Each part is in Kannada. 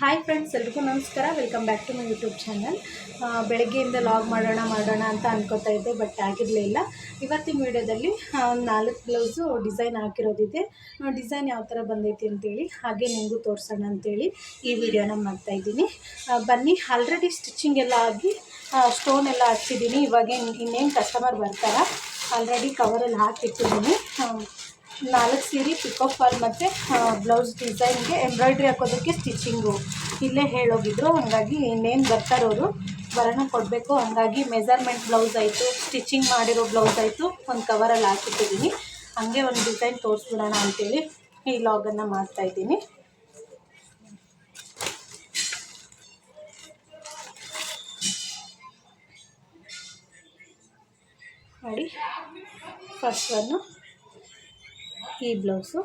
ಹಾಯ್ ಫ್ರೆಂಡ್ಸ್ ಎಲ್ರಿಗೂ ನಮಸ್ಕಾರ. Welcome back to my YouTube channel ಬೆಳಗ್ಗೆಯಿಂದ ಲಾಗ್ ಮಾಡೋಣ ಮಾಡೋಣ ಅಂತ ಅನ್ಕೋತಾ ಇದ್ದೆ ಬಟ್ ಆಗಿರಲಿಲ್ಲ ಇವತ್ತಿನ ವೀಡಿಯೋದಲ್ಲಿ ಒಂದು ನಾಲ್ಕು ಬ್ಲೌಸು ಡಿಸೈನ್ ಹಾಕಿರೋದಿದೆ. ಡಿಸೈನ್ ಯಾವ ಥರ ಬಂದೈತಿ ಅಂತೇಳಿ, ಹಾಗೆ ನಿಮಗೂ ತೋರಿಸೋಣ ಅಂತೇಳಿ ಈ ವಿಡಿಯೋನ ಮಾಡ್ತಾಯಿದ್ದೀನಿ ಬನ್ನಿ ಆಲ್ರೆಡಿ ಸ್ಟಿಚಿಂಗ್ ಎಲ್ಲ ಆಗಿ ಸ್ಟೋನ್ ಎಲ್ಲ ಹಚ್ಚಿದ್ದೀನಿ ಇವಾಗ ಇನ್ನೇನು ಕಸ್ಟಮರ್ ಬರ್ತಾರ ಆಲ್ರೆಡಿ ಕವರಲ್ಲಿ ಹಾಕಿಟ್ಟಿದ್ದೀನಿ. ನಾಲ್ಕು ಸೀರೆ ಪಿಕೋ ಫಾಲ್ ಮತ್ತು ಬ್ಲೌಸ್ ಡಿಸೈನ್ಗೆ ಎಂಬ್ರಾಯ್ಡ್ರಿ ಹಾಕೋದಕ್ಕೆ ಸ್ಟಿಚಿಂಗು ಇಲ್ಲೇ ಹೇಳೋಗಿದ್ರು, ಹಾಗಾಗಿ ಇನ್ನೇನು ಬರ್ತಾರೋರು ಬರೋಣ ಕೊಡಬೇಕು, ಹಾಗಾಗಿ ಮೆಜರ್ಮೆಂಟ್ ಬ್ಲೌಸ್ ಆಯಿತು ಸ್ಟಿಚಿಂಗ್ ಮಾಡಿರೋ ಬ್ಲೌಸ್ ಆಯಿತು, ಒಂದು ಕವರಲ್ಲಿ ಹಾಕಿಟ್ಟಿದ್ದೀನಿ ಹಾಗೆ ಒಂದು ಡಿಸೈನ್ ತೋರಿಸ್ಬಿಡೋಣ ಅಂತೇಳಿ ಈ ಲಾಗನ್ನು ಮಾಡ್ತಾಯಿದ್ದೀನಿ ನೋಡಿ ಫಸ್ಟ್ ಒನ್ನು ಈ ಬ್ಲೌಸು.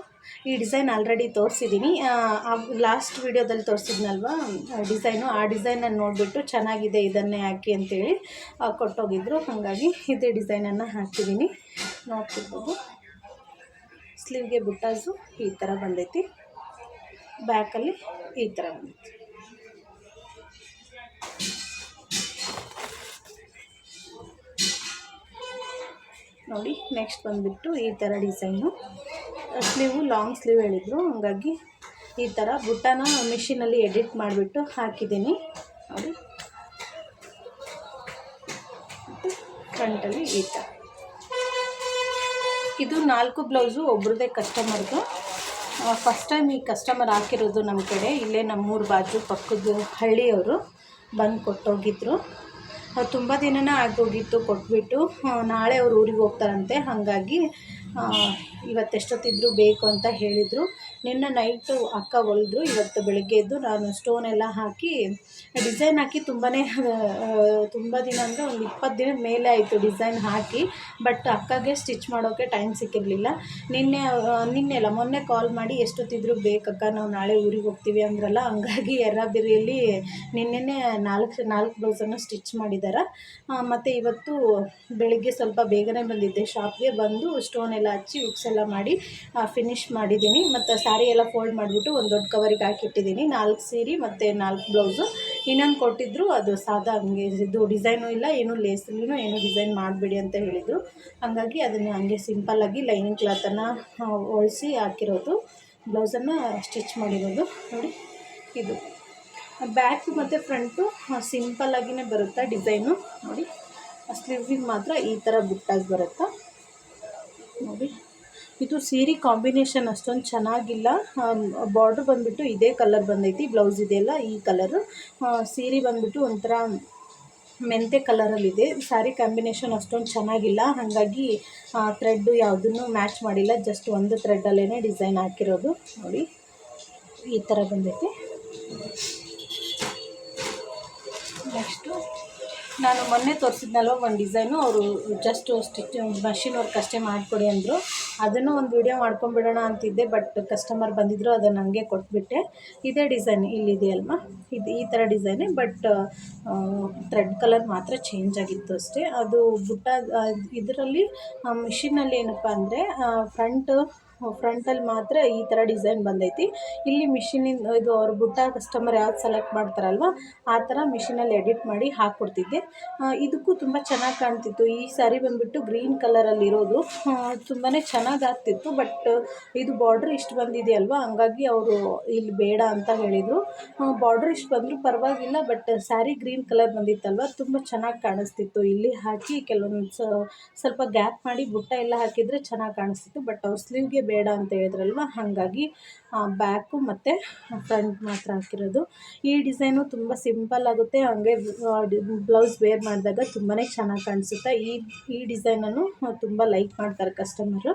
ಈ ಡಿಸೈನ್ ಆಲ್ರೆಡಿ ತೋರಿಸಿದ್ದೀನಿ ಲಾಸ್ಟ್ ವಿಡಿಯೋದಲ್ಲಿ ತೋರಿಸಿದ್ನಲ್ವಾ? ಡಿಸೈನು. ಆ ಡಿಸೈನನ್ನು ನೋಡಿಬಿಟ್ಟು ಚೆನ್ನಾಗಿದೆ ಇದನ್ನೇ ಹಾಕಿ ಅಂತೇಳಿ ಕೊಟ್ಟೋಗಿದ್ರು. ಹಾಗಾಗಿ ಇದೇ ಡಿಸೈನನ್ನು ಹಾಕಿದ್ದೀನಿ ನೋಡ್ತಿರ್ಬೋದು. ಸ್ಲೀವ್ಗೆ ಬುಟ್ಟಾಸು ಈ ಥರ ಬಂದೈತಿ. ಬ್ಯಾಕಲ್ಲಿ ಈ ಥರ ಬಂದೈತಿ. ನೋಡಿ ನೆಕ್ಸ್ಟ್ ಬಂದುಬಿಟ್ಟು ಈ ಥರ ಡಿಸೈನು. ಸ್ಲೀವು ಲಾಂಗ್ ಸ್ಲೀವ್ ಹೇಳಿದರು, ಹಾಗಾಗಿ ಈ ಥರ ಬುಟ್ಟನ ಮಿಷಿನಲ್ಲಿ ಎಡಿಟ್ ಮಾಡಿಬಿಟ್ಟು ಹಾಕಿದ್ದೀನಿ. ನೋಡಿ. ಫ್ರಂಟಲ್ಲಿ ಈ ಥರ ಇದು ನಾಲ್ಕು ಬ್ಲೌಸು ಒಬ್ರದೇ ಕಸ್ಟಮರ್ದು ಫಸ್ಟ್ ಟೈಮ್ ಈ ಕಸ್ಟಮರ್ ಹಾಕಿರೋದು ನಮ್ಮ ಕಡೆ. ಇಲ್ಲೇ ನಮ್ಮೂರು ಬಾಜು ಪಕ್ಕದ ಹಳ್ಳಿಯವರು ಬಂದು ಕೊಟ್ಟೋಗಿದ್ರು. ತುಂಬ ದಿನನೇ ಆಗೋಗಿತ್ತು ಕೊಟ್ಬಿಟ್ಟು ನಾಳೆ ಅವ್ರು ಊರಿಗೆ ಹೋಗ್ತಾರಂತೆ. ಹಾಗಾಗಿ ಇವತ್ತು ಎಷ್ಟೊತ್ತಿದ್ದರೂ ಬೇಕು ಅಂತ ಹೇಳಿದರು. ನಿನ್ನೆ ನೈಟು ಅಕ್ಕ ಹೊಲಿದ್ರು ಇವತ್ತು ಬೆಳಗ್ಗೆ ಎದ್ದು ನಾನು ಸ್ಟೋನ್ ಎಲ್ಲ ಹಾಕಿ ಡಿಸೈನ್ ಹಾಕಿ ತುಂಬಾ ತುಂಬ ದಿನ ಅಂದರೆ ಒಂದು ಇಪ್ಪತ್ತು ದಿನದ ಮೇಲೆ ಆಯಿತು ಡಿಸೈನ್ ಹಾಕಿ ಬಟ್ ಅಕ್ಕಗೆ ಸ್ಟಿಚ್ ಮಾಡೋಕ್ಕೆ ಟೈಮ್ ಸಿಕ್ಕಿರಲಿಲ್ಲ. ನಿನ್ನೆ ನಿನ್ನೆ ಅಲ್ಲ, ಮೊನ್ನೆ ಕಾಲ್ ಮಾಡಿ ಎಷ್ಟೊತ್ತಿದ್ರು ಬೇಕಕ್ಕ, ನಾವು ನಾಳೆ ಊರಿಗೆ ಹೋಗ್ತೀವಿ ಅಂದ್ರಲ್ಲ, ಹಂಗಾಗಿ ಎರ್ರಾಬಿರಿಯಲ್ಲಿ ನಿನ್ನೆನೇ ನಾಲ್ಕು ನಾಲ್ಕು ಬ್ಲೌಸನ್ನು ಸ್ಟಿಚ್ ಮಾಡಿದ್ದಾರೆ ಮತ್ತು ಇವತ್ತು ಬೆಳಿಗ್ಗೆ ಸ್ವಲ್ಪ ಬೇಗನೆ ಬಂದಿದ್ದೆ. ಶಾಪ್ಗೆ ಬಂದು ಸ್ಟೋನ್ ಎಲ್ಲ ಹಚ್ಚಿ ಉಕ್ಸೆಲ್ಲ ಮಾಡಿ ಫಿನಿಶ್ ಮಾಡಿದ್ದೀನಿ. ಮತ್ತು ಸ್ಯಾರಿ ಎಲ್ಲ ಫೋಲ್ಡ್ ಮಾಡಿಬಿಟ್ಟು ಒಂದು ದೊಡ್ಡ ಕವರಿಗೆ ಹಾಕಿಟ್ಟಿದ್ದೀನಿ ನಾಲ್ಕು ಸೀರೆ ಮತ್ತು ನಾಲ್ಕು ಬ್ಲೌಸು ಇನ್ನೊಂದು ಕೊಟ್ಟಿದ್ದರು ಅದು ಸಾದಾ ಹಂಗೆ ಇದು ಡಿಸೈನು ಇಲ್ಲ, ಏನು ಲೇಸಲ್ಲೂ ಏನು ಡಿಸೈನ್ ಮಾಡಿಬಿಡಿ ಅಂತ ಹೇಳಿದರು. ಹಾಗಾಗಿ ಅದನ್ನು ಹಂಗೆ ಸಿಂಪಲ್ಲಾಗಿ ಲೈನಿಂಗ್ ಕ್ಲಾತನ್ನು ಹೊಲಿಸಿ ಹಾಕಿರೋದು. ಬ್ಲೌಸನ್ನು ಸ್ಟಿಚ್ ಮಾಡಿರೋದು. ನೋಡಿ, ಇದು. ಬ್ಯಾಕ್ ಮತ್ತು ಫ್ರಂಟು ಸಿಂಪಲ್ಲಾಗಿಯೇ ಬರುತ್ತಾ ಡಿಸೈನು ನೋಡಿ ಸ್ಲೀವಿಗೆ ಮಾತ್ರ ಈ ಥರ ಬುಟ್ಟಾಗಿ ಬರುತ್ತಾ? ಇದು ಸೀರೆ ಕಾಂಬಿನೇಷನ್ ಅಷ್ಟೊಂದು ಚೆನ್ನಾಗಿಲ್ಲ. ಬಾರ್ಡ್ರ್ ಬಂದುಬಿಟ್ಟು ಇದೇ ಕಲರ್ ಬಂದೈತಿ ಬ್ಲೌಸ್ ಇದೆಯಲ್ಲ ಈ ಕಲರು ಸೀರೆ ಬಂದುಬಿಟ್ಟು ಒಂಥರ ಮೆಂತೆ ಕಲರಲ್ಲಿದೆ ಸ್ಯಾರಿ ಕಾಂಬಿನೇಷನ್ ಅಷ್ಟೊಂದು ಚೆನ್ನಾಗಿಲ್ಲ. ಹಾಗಾಗಿ ಥ್ರೆಡ್ಡು ಯಾವುದನ್ನು ಮ್ಯಾಚ್ ಮಾಡಿಲ್ಲ. ಜಸ್ಟ್ ಒಂದು ಥ್ರೆಡ್ಡಲ್ಲೇ ಡಿಸೈನ್ ಹಾಕಿರೋದು. ನೋಡಿ, ಈ ಥರ ಬಂದೈತಿ. ನೆಕ್ಸ್ಟು ನಾನು ಮೊನ್ನೆ ತೋರಿಸಿದ್ನಲ್ವ ಒಂದು ಡಿಸೈನು ಅವರು ಜಸ್ಟ್ ಸ್ಟಿಚ್ ಮಷಿನ್ ವರ್ಕ್ ಅಷ್ಟೇ ಮಾಡಿಕೊಡಿ ಅಂದರು. ಅದನ್ನು ಒಂದು ವಿಡಿಯೋ ಮಾಡ್ಕೊಂಬಿಡೋಣ ಅಂತಿದ್ದೆ ಬಟ್ ಕಸ್ಟಮರ್ ಬಂದಿದ್ದರು ಅದನ್ನು ಹಂಗೆ ಕೊಟ್ಬಿಟ್ಟೆ. ಇದೇ ಡಿಸೈನ್ ಇಲ್ಲಿದೆಯಲ್ವಾ ಇದು ಈ ಥರ ಡಿಸೈನೇ ಬಟ್ ಥ್ರೆಡ್ ಕಲರ್ ಮಾತ್ರ ಚೇಂಜ್ ಆಗಿತ್ತು ಅಷ್ಟೇ. ಅದು ಬುಟ್ಟ ಇದರಲ್ಲಿ ಮಿಷಿನಲ್ಲಿ ಏನಪ್ಪ ಅಂದರೆ ಫ್ರಂಟ್ ಫ್ರಂಟಲ್ಲಿ ಮಾತ್ರ ಈ ಥರ ಡಿಸೈನ್ ಬಂದೈತಿ. ಇಲ್ಲಿ ಮಿಷಿನಿಂದ ಇದು ಅವ್ರ ಬುಟ್ಟ ಕಸ್ಟಮರ್ ಯಾವ್ದು ಸೆಲೆಕ್ಟ್ ಮಾಡ್ತಾರಲ್ವ, ಆ ಥರ ಮಿಷಿನಲ್ಲಿ ಎಡಿಟ್ ಮಾಡಿ ಹಾಕ್ಕೊಡ್ತಿದ್ದೆ. ಇದಕ್ಕೂ ತುಂಬ ಚೆನ್ನಾಗಿ ಕಾಣ್ತಿತ್ತು. ಈ ಸ್ಯಾರಿ ಬಂದುಬಿಟ್ಟು ಗ್ರೀನ್ ಕಲರಲ್ಲಿರೋದು ತುಂಬಾ ಚೆನ್ನಾಗಿ ಆಗ್ತಿತ್ತು ಬಟ್ ಇದು ಬಾರ್ಡ್ರ್ ಇಷ್ಟು ಬಂದಿದೆಯಲ್ವ, ಹಂಗಾಗಿ ಅವರು ಇಲ್ಲಿ ಬೇಡ ಅಂತ ಹೇಳಿದರು. ಬಾರ್ಡ್ರ್ ಇಷ್ಟು ಬಂದರೂ ಪರವಾಗಿಲ್ಲ ಬಟ್ ಸ್ಯಾರಿ ಗ್ರೀನ್ ಕಲರ್ ಬಂದಿತ್ತಲ್ವ, ತುಂಬ ಚೆನ್ನಾಗಿ ಕಾಣಿಸ್ತಿತ್ತು. ಇಲ್ಲಿ ಹಾಕಿ ಕೆಲವೊಂದು ಸ್ವಲ್ಪ ಗ್ಯಾಪ್ ಮಾಡಿ ಬುಟ್ಟ ಎಲ್ಲ ಹಾಕಿದರೆ ಚೆನ್ನಾಗಿ ಕಾಣಿಸ್ತಿತ್ತು ಬಟ್ ಅವ್ರ ಸ್ಲೀವ್ಗೆ ಬೇಡ ಅಂತ ಹೇಳಿದ್ರಲ್ವ? ಹಾಗಾಗಿ ಬ್ಯಾಕು ಮತ್ತು ಫ್ರಂಟ್ ಮಾತ್ರ ಹಾಕಿರೋದು. ಈ ಡಿಸೈನು ತುಂಬ ಸಿಂಪಲ್ ಆಗುತ್ತೆ. ಹಾಗೆ ಬ್ಲೌಸ್ ವೇರ್ ಮಾಡಿದಾಗ ತುಂಬಾ ಚೆನ್ನಾಗಿ ಕಾಣಿಸುತ್ತೆ. ಈ ಈ ಡಿಸೈನನ್ನು ತುಂಬ ಲೈಕ್ ಮಾಡ್ತಾರೆ ಕಸ್ಟಮರು.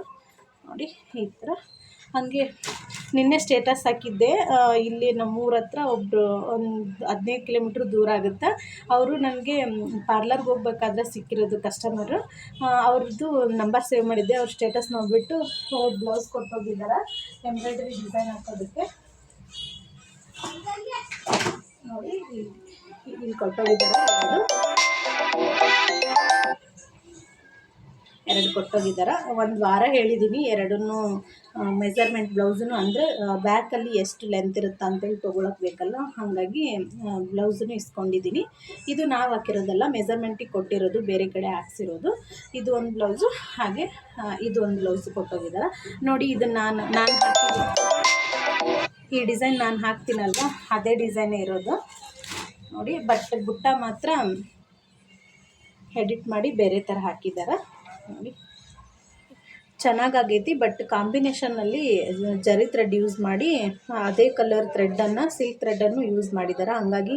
ನೋಡಿ, ಈ ಥರ. ಹಾಗೆ ನಿನ್ನೆ ಸ್ಟೇಟಸ್ ಹಾಕಿದ್ದೆ. ಇಲ್ಲಿ ನಮ್ಮೂರ ಹತ್ರ ಒಬ್ಬರು ಒಂದು ಹದಿನೈದು ಕಿಲೋಮೀಟ್ರ್ ದೂರ ಆಗುತ್ತೆ. ಅವರು ನನಗೆ ಪಾರ್ಲರ್ಗೆ ಹೋಗ್ಬೇಕಾದ್ರೆ ಸಿಕ್ಕಿರೋದು ಕಸ್ಟಮರು ಅವ್ರದ್ದು ನಂಬರ್ ಸೇವ್ ಮಾಡಿದ್ದೆ. ಅವ್ರ ಸ್ಟೇಟಸ್ ನೋಡಿಬಿಟ್ಟು ಬ್ಲೌಸ್ ಕೊಟ್ಟೋಗಿದ್ದಾರೆ ಎಂಬ್ರಾಯ್ಡ್ರಿ ಡಿಸೈನ್ ಹಾಕೋದಕ್ಕೆ. ನೋಡಿ, ಇಲ್ಲಿ ಇಲ್ಲಿ ಕೊಟ್ಟೋಗಿದ್ದಾರೆ ಅವರು ಎರಡು ಕೊಟ್ಟೋಗಿದ್ದಾರೆ? ಒಂದು ವಾರ ಹೇಳಿದ್ದೀನಿ ಎರಡನ್ನೂ ಮೆಸರ್ಮೆಂಟ್ ಬ್ಲೌಸನ್ನು ಅಂದರೆ ಬ್ಯಾಕಲ್ಲಿ ಎಷ್ಟು ಲೆಂತ್ ಇರುತ್ತೆ ಅಂತೇಳಿ ತೊಗೊಳಕ್ಕೆ ಬೇಕಲ್ಲ, ಹಾಗಾಗಿ ಬ್ಲೌಸನ್ನು ಇಸ್ಕೊಂಡಿದ್ದೀನಿ ಇದು ನಾವು ಹಾಕಿರೋದಲ್ಲ ಮೆಸರ್ಮೆಂಟಿಗೆ ಕೊಟ್ಟಿರೋದು, ಬೇರೆ ಕಡೆ ಹಾಕ್ಸಿರೋದು. ಇದು ಒಂದು ಬ್ಲೌಸು ಹಾಗೆ ಇದು ಒಂದು ಬ್ಲೌಸು ಕೊಟ್ಟೋಗಿದ್ದಾರೆ? ನೋಡಿ ಇದನ್ನು ನಾನು ನಾನು ಈ ಡಿಸೈನ್ ನಾನು ಹಾಕ್ತೀನಲ್ವ? ಅದೇ ಡಿಸೈನೇ ಇರೋದು. ನೋಡಿ, ಬಟ್, ಬುಟ್ಟ ಮಾತ್ರ, ಎಡಿಟ್ ಮಾಡಿ ಬೇರೆ ಥರ ಹಾಕಿದ್ದಾರೆ? ನೋಡಿ. ಚೆನ್ನಾಗಾಗೈತಿ ಬಟ್ ಕಾಂಬಿನೇಷನಲ್ಲಿ ಜರಿ ಥ್ರೆಡ್ ಯೂಸ್ ಮಾಡಿ, ಅದೇ ಕಲರ್ ಥ್ರೆಡ್ಡನ್ನು ಸಿಲ್ಕ್ ಥ್ರೆಡ್ಡನ್ನು ಯೂಸ್ ಮಾಡಿದ್ದಾರೆ ಹಂಗಾಗಿ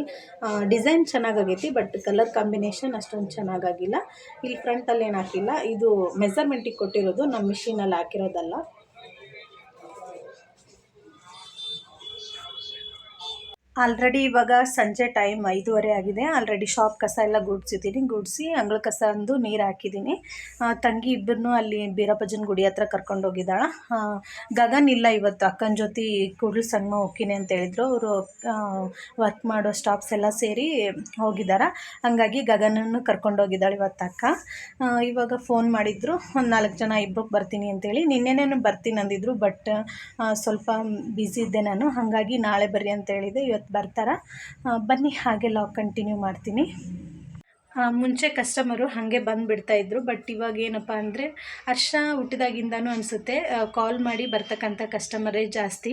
ಡಿಸೈನ್ ಚೆನ್ನಾಗಾಗೈತಿ ಬಟ್ ಕಲರ್ ಕಾಂಬಿನೇಷನ್ ಅಷ್ಟೊಂದು ಚೆನ್ನಾಗಾಗಿಲ್ಲ. ಇಲ್ಲಿ ಫ್ರಂಟಲ್ಲಿ ಏನು ಹಾಕಿಲ್ಲ, ಇದು ಮೆಸರ್ಮೆಂಟಿಗೆ ಕೊಟ್ಟಿರೋದು ನಮ್ಮ ಮಿಷಿನಲ್ಲಿ ಹಾಕಿರೋದಲ್ಲ. ಆಲ್ರೆಡಿ ಇವಾಗ ಸಂಜೆ ಟೈಮ್ ಐದೂವರೆ ಆಗಿದೆ. ಆಲ್ರೆಡಿ ಶಾಪ್ ಕಸ ಎಲ್ಲ ಗುಡ್ಸಿದ್ದೀನಿ. ಗುಡಿಸಿ ಅಂಗಳ ಕಸ ಅಂದು ನೀರು ಹಾಕಿದ್ದೀನಿ. ತಂಗಿ ಇಬ್ಬರನ್ನೂ ಅಲ್ಲಿ ಬೀರಪ್ಪಜ್ಜನ ಗುಡಿ ಹತ್ರ ಕರ್ಕೊಂಡು ಹೋಗಿದ್ದಾಳೆ. ಗಗನ್ ಇಲ್ಲ ಇವತ್ತು. ಅಕ್ಕನ ಜೊತೆ ಕೂಡಲು ಸಂಗಮ ಹೋಗ್ತೀನಿ ಅಂತ ಹೇಳಿದ್ರು. ಅವರು ವರ್ಕ್ ಮಾಡೋ ಸ್ಟಾಫ್ಸ್ ಎಲ್ಲ ಸೇರಿ ಹೋಗಿದ್ದಾರೆ. ಹಂಗಾಗಿ ಗಗನನ್ನು ಕರ್ಕೊಂಡು ಹೋಗಿದ್ದಾಳೆ ಇವತ್ತು ಅಕ್ಕ. ಇವಾಗ ಫೋನ್ ಮಾಡಿದ್ರು. ಒಂದು ನಾಲ್ಕು ಜನ ಇಬ್ಬರು ಬರ್ತೀನಿ ಅಂತೇಳಿ ನಿನ್ನೆನೇನು ಬರ್ತೀನಿ ಅಂದಿದ್ರು ಬಟ್ ಸ್ವಲ್ಪ ಬ್ಯುಸಿ ಇದ್ದೆ ನಾನು. ಹಾಗಾಗಿ ನಾಳೆ ಬರ್ರಿ ಅಂತ ಹೇಳಿದೆ. ಇವತ್ತು ಬರ್ತಾರೆ. ಬನ್ನಿ ಹಾಗೆ ಲಾಗ್ ಕಂಟಿನ್ಯೂ ಮಾಡ್ತೀನಿ. ಮುಂಚೆ ಕಸ್ಟಮರು ಹಾಗೆ ಬಂದುಬಿಡ್ತಾ ಇದ್ರು. ಬಟ್ ಇವಾಗ ಏನಪ್ಪ ಅಂದರೆ, ಹರ್ಷ ಹುಟ್ಟಿದಾಗಿಂದನೂ ಅನಿಸುತ್ತೆ ಕಾಲ್ ಮಾಡಿ ಬರ್ತಕ್ಕಂಥ ಕಸ್ಟಮರೇ ಜಾಸ್ತಿ.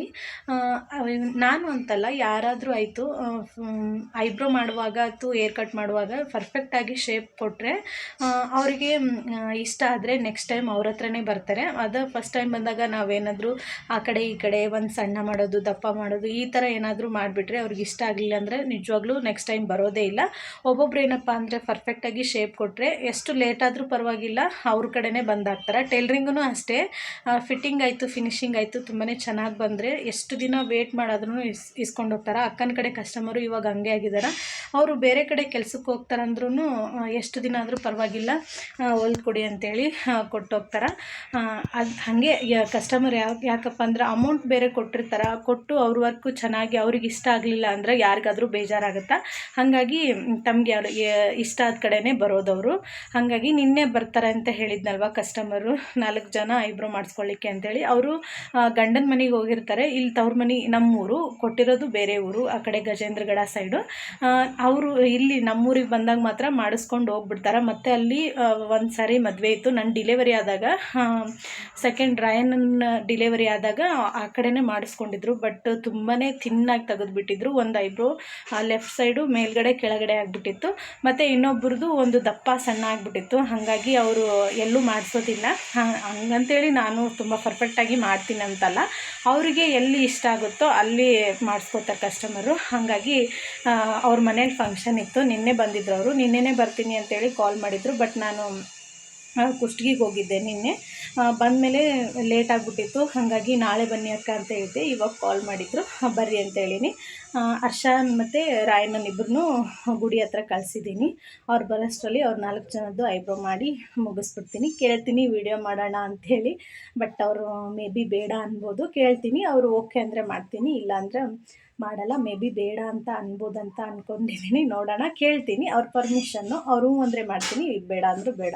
ನಾನು ಅಂತಲ್ಲ, ಯಾರಾದರೂ ಆಯಿತು ಐಬ್ರೋ ಮಾಡುವಾಗ ಅಥವಾ ಏರ್ ಕಟ್ ಮಾಡುವಾಗ ಪರ್ಫೆಕ್ಟಾಗಿ ಶೇಪ್ ಕೊಟ್ಟರೆ ಅವರಿಗೆ ಇಷ್ಟ ಆದರೆ ನೆಕ್ಸ್ಟ್ ಟೈಮ್ ಅವ್ರ ಹತ್ರನೇ ಬರ್ತಾರೆ. ಅದು ಫಸ್ಟ್ ಟೈಮ್ ಬಂದಾಗ ನಾವೇನಾದರೂ ಆ ಕಡೆ ಈ ಕಡೆ ಒಂದು ಸಣ್ಣ ಮಾಡೋದು, ದಪ್ಪ ಮಾಡೋದು, ಈ ಥರ ಏನಾದರೂ ಮಾಡಿಬಿಟ್ರೆ ಅವ್ರಿಗೆ ಇಷ್ಟ ಆಗಲಿಲ್ಲ ಅಂದರೆ ನಿಜವಾಗ್ಲೂ ನೆಕ್ಸ್ಟ್ ಟೈಮ್ ಬರೋದೇ ಇಲ್ಲ. ಒಬ್ಬೊಬ್ರು ಏನಪ್ಪ ಅಂದರೆ ಪರ್ಫೆಕ್ಟಾಗಿ ಶೇಪ್ ಕೊಟ್ಟರೆ ಎಷ್ಟು ಲೇಟ್ ಆದರೂ ಪರವಾಗಿಲ್ಲ, ಅವ್ರ ಕಡೆನೇ ಬಂದಾಗ್ತಾರೆ. ಟೈಲ್ರಿಂಗೂ ಅಷ್ಟೇ. ಫಿಟ್ಟಿಂಗ್ ಆಯಿತು ಫಿನಿಶಿಂಗ್ ಆಯಿತು ತುಂಬಾ ಚೆನ್ನಾಗಿ ಬಂದರೆ ಎಷ್ಟು ದಿನ ವೇಟ್ ಮಾಡಾದ್ರೂ ಇಸ್, ಇಸ್ಕೊಂಡು ಹೋಗ್ತಾರೆ. ಅಕ್ಕನ ಕಡೆ ಕಸ್ಟಮರು ಇವಾಗ ಹಂಗೆ ಆಗಿದ್ದಾರೆ ಅವರು ಬೇರೆ ಕಡೆ ಕೆಲ್ಸಕ್ಕೆ ಹೋಗ್ತಾರಂದ್ರೂ ಎಷ್ಟು ದಿನ ಆದರೂ ಪರವಾಗಿಲ್ಲ. ಹೊಲ್ದು ಕೊಡಿ ಅಂತೇಳಿ ಕೊಟ್ಟೋಗ್ತಾರೆ ಅದು ಹಾಗೆ ಕಸ್ಟಮರ್ ಯಾವ, ಯಾಕಪ್ಪ ಅಂದ್ರೆ ಅಮೌಂಟ್ ಬೇರೆ ಕೊಟ್ಟಿರ್ತಾರೆ. ಕೊಟ್ಟು ಅವ್ರ ವರ್ಕು ಚೆನ್ನಾಗಿ ಅವ್ರಿಗೆ ಇಷ್ಟ ಆಗಲಿಲ್ಲ ಅಂದರೆ ಯಾರಿಗಾದರೂ ಬೇಜಾರಾಗುತ್ತಾ? ಹಾಗಾಗಿ, ತಮಗೆ ಇಷ್ಟ ಆದ ಕಡೆನೇ ಬರೋದವರು ಹಾಗಾಗಿ ನಿನ್ನೆ ಬರ್ತಾರೆ ಅಂತ ಹೇಳಿದ್ನಲ್ವ ಕಸ್ಟಮರು ನಾಲ್ಕು ಜನ ಐಬ್ರೋ ಮಾಡಿಸ್ಕೊಳ್ಳಿಕ್ಕೆ ಅಂತೇಳಿ. ಅವರು ಗಂಡನ ಮನೆಗೆ ಹೋಗಿರ್ತಾರೆ. ಇಲ್ಲಿ ತವ್ರ ಮನೆ ನಮ್ಮೂರು. ಕೊಟ್ಟಿರೋದು ಬೇರೆ ಊರು, ಆ ಕಡೆ ಗಜೇಂದ್ರಗಡ ಸೈಡು ಅವರು ಇಲ್ಲಿ ನಮ್ಮೂರಿಗೆ ಬಂದಾಗ ಮಾತ್ರ ಮಾಡಿಸ್ಕೊಂಡು ಹೋಗ್ಬಿಡ್ತಾರೆ. ಮತ್ತು ಅಲ್ಲಿ ಒಂದು ಸಾರಿ ಮದುವೆ ಇತ್ತು. ನನ್ನ ಡಿಲೆವರಿ ಆದಾಗ ಸೆಕೆಂಡ್ ರಾಯನನ್ನ ಡಿಲೆವರಿ ಆದಾಗ ಆ ಕಡೆನೇ ಮಾಡಿಸ್ಕೊಂಡಿದ್ರು. ಬಟ್ ತುಂಬಾ ತಿನ್ನಾಗಿ ತೆಗೆದುಬಿಟ್ಟಿದ್ರು. ಒಂದು ಐಬ್ರೋ ಲೆಫ್ಟ್ ಸೈಡು ಮೇಲ್ಗಡೆ ಕೆಳಗಡೆ ಆಗಿಬಿಟ್ಟಿತ್ತು. ಮತ್ತು ಇನ್ನೊಬ್ರದ್ದು ಒಂದು ದಪ್ಪ ಸಣ್ಣ ಆಗಿಬಿಟ್ಟಿತ್ತು. ಹಾಗಾಗಿ ಅವರು ಎಲ್ಲೂ ಮಾಡಿಸೋದಿಲ್ಲ. ಹಂಗಂತೇಳಿ ನಾನು ತುಂಬ ಪರ್ಫೆಕ್ಟಾಗಿ ಮಾಡ್ತೀನಿ ಅಂತಲ್ಲ. ಅವರಿಗೆ ಎಲ್ಲಿ ಇಷ್ಟ ಆಗುತ್ತೋ ಅಲ್ಲಿ ಮಾಡಿಸ್ಕೋತಾರೆ ಕಸ್ಟಮರು ಹಾಗಾಗಿ ಅವ್ರ ಮನೇಲಿ ಫಂಕ್ಷನ್ ಇತ್ತು. ನಿನ್ನೆ ಬಂದಿದ್ರು ಅವರು. ನಿನ್ನೆನೇ ಬರ್ತೀನಿ ಅಂತೇಳಿ ಕಾಲ್ ಮಾಡಿದರು. ಬಟ್ ನಾನು ಕುಷ್ಟಗಿಗೆ ಹೋಗಿದ್ದೆ ನಿನ್ನೆ. ಬಂದಮೇಲೆ ಲೇಟ್ ಆಗಿಬಿಟ್ಟಿತ್ತು. ಹಾಗಾಗಿ ನಾಳೆ ಬನ್ನಿ ಅಕ್ಕ ಅಂತ ಹೇಳಿದ್ದೆ ಇವಾಗ ಕಾಲ್ ಮಾಡಿದ್ರು. ಬರ್ರಿ ಅಂತ ಹೇಳೀನಿ. ಆ, ಹರ್ಷ ಮತ್ತು ರಾಯಣ್ಣನ ಇಬ್ಬರನ್ನೂ ಗುಡಿ ಹತ್ರ ಕಳಿಸಿದ್ದೀನಿ ಅವ್ರು ಬರೋಷ್ಟರಲ್ಲಿ ಅವ್ರು ನಾಲ್ಕು ಜನದ್ದು ಐಬ್ರೋ ಮಾಡಿ ಮುಗಿಸ್ಬಿಡ್ತೀನಿ. ಕೇಳ್ತೀನಿ ವಿಡಿಯೋ ಮಾಡೋಣ ಅಂಥೇಳಿ ಬಟ್ ಅವರು ಮೇ ಬಿ ಬೇಡ ಅನ್ಬೋದು. ಕೇಳ್ತೀನಿ. ಅವರು ಓಕೆ ಅಂದರೆ ಮಾಡ್ತೀನಿ. ಇಲ್ಲಾಂದರೆ ಮಾಡಲ್ಲ. ಮೇ ಬಿ ಬೇಡ ಅಂತ ಅನ್ಬೋದಂತ ಅಂದ್ಕೊಂಡಿದ್ದೀನಿ ನೋಡೋಣ. ಕೇಳ್ತೀನಿ. ಅವ್ರ ಪರ್ಮಿಷನ್ನು ಅವರು ಅಂದರೆ ಮಾಡ್ತೀನಿ. ಬೇಡ ಅಂದರೂ ಬೇಡ.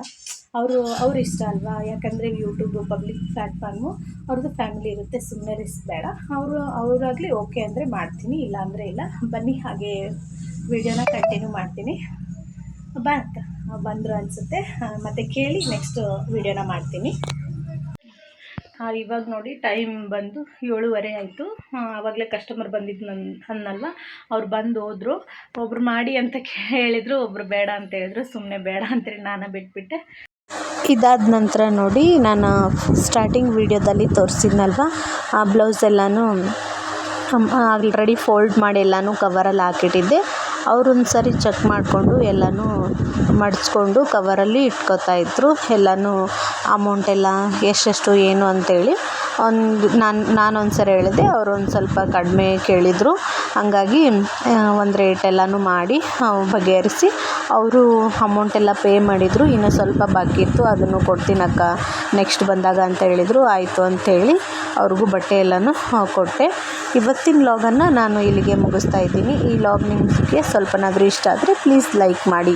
ಅವರು, ಅವ್ರ ಇಷ್ಟ ಅಲ್ವಾ? ಯಾಕಂದರೆ ಯೂಟ್ಯೂಬು ಪಬ್ಲಿಕ್ ಪ್ಲ್ಯಾಟ್ಫಾರ್ಮು ಅವ್ರದ್ದು ಫ್ಯಾಮಿಲಿ ಇರುತ್ತೆ ಸುಮ್ಮನೆ ರಿಸ್ಕ್ ಬೇಡ. ಅವರು, ಅವರಾಗಲಿ ಓಕೆ ಅಂದರೆ ಮಾಡ್ತೀನಿ ಇಲ್ಲ ಅಂದರೆ ಇಲ್ಲ. ಬನ್ನಿ, ಹಾಗೆ ವಿಡಿಯೋನ ಕಂಟಿನ್ಯೂ ಮಾಡ್ತೀನಿ. ಬಾ ಅಕ್ಕ, ಬಂದರು ಅನಿಸುತ್ತೆ. ಮತ್ತು ಕೇಳಿ ನೆಕ್ಸ್ಟ್ ವಿಡಿಯೋನ ಮಾಡ್ತೀನಿ. ಹಾಂ ಇವಾಗ ನೋಡಿ ಟೈಮ್ ಬಂದು ಏಳುವರೆ ಆಯಿತು. ಆವಾಗಲೇ ಕಸ್ಟಮರ್ ಬಂದಿದ್ದು ನನ್ನ ಅನ್ನಲ್ವ ಅವ್ರು ಬಂದು ಹೋದರು. ಒಬ್ರು ಮಾಡಿ ಅಂತ ಹೇಳಿದರು ಒಬ್ರು ಬೇಡ ಅಂತ ಹೇಳಿದ್ರು. ಸುಮ್ಮನೆ ಬೇಡ ಅಂತೇಳಿ ನಾನು ಬಿಟ್ಬಿಟ್ಟೆ. ಇದಾದ ನಂತರ ನೋಡಿ ನಾನು ಸ್ಟಾರ್ಟಿಂಗ್ ವೀಡಿಯೋದಲ್ಲಿ ತೋರಿಸಿದ್ನಲ್ವ? ಆ ಬ್ಲೌಸ್ ಎಲ್ಲನೂ ಆಲ್ರೆಡಿ ಫೋಲ್ಡ್ ಮಾಡಿ ಎಲ್ಲನೂ ಕವರಲ್ಲಿ ಹಾಕಿಟ್ಟಿದ್ದೆ. ಅವ್ರೊಂದು ಸರಿ ಚೆಕ್ ಮಾಡಿಕೊಂಡು ಎಲ್ಲನೂ ಮಡಿಸ್ಕೊಂಡು ಕವರಲ್ಲಿ ಇಟ್ಕೋತಾ ಇದ್ದರು ಎಲ್ಲನೂ ಅಮೌಂಟ್ ಎಲ್ಲ ಎಷ್ಟೆಷ್ಟು ಏನು ಅಂತೇಳಿ. ಒಂದು ನಾನು ನಾನು ಒಂದು ಸರಿ ಹೇಳಿದೆ ಅವರು ಒಂದು ಸ್ವಲ್ಪ ಕಡಿಮೆ ಕೇಳಿದರು. ಹಾಗಾಗಿ ಒಂದು ರೇಟ್ ಎಲ್ಲನೂ ಮಾಡಿ ಬಗೆಹರಿಸಿ, ಅವರು ಅಮೌಂಟ್ ಎಲ್ಲ ಪೇ ಮಾಡಿದರು. ಇನ್ನೂ ಸ್ವಲ್ಪ ಬಾಕಿ ಇತ್ತು, ಅದನ್ನು ಕೊಡ್ತೀನಕ್ಕ ನೆಕ್ಸ್ಟ್ ಬಂದಾಗ ಅಂತ ಹೇಳಿದರು. ಆಯಿತು ಅಂಥೇಳಿ ಅವ್ರಿಗೂ ಬಟ್ಟೆ ಎಲ್ಲನೂ ಕೊಟ್ಟೆ. ಇವತ್ತಿನ ಲಾಗನ್ನು ನಾನು ಇಲ್ಲಿಗೆ ಮುಗಿಸ್ತಾ ಇದ್ದೀನಿ. ಈ ಲಾಗ್ ನಿಮಗೆ ಸ್ವಲ್ಪನಾದರೂ ಇಷ್ಟ ಆದರೆ ಪ್ಲೀಸ್ ಲೈಕ್ ಮಾಡಿ.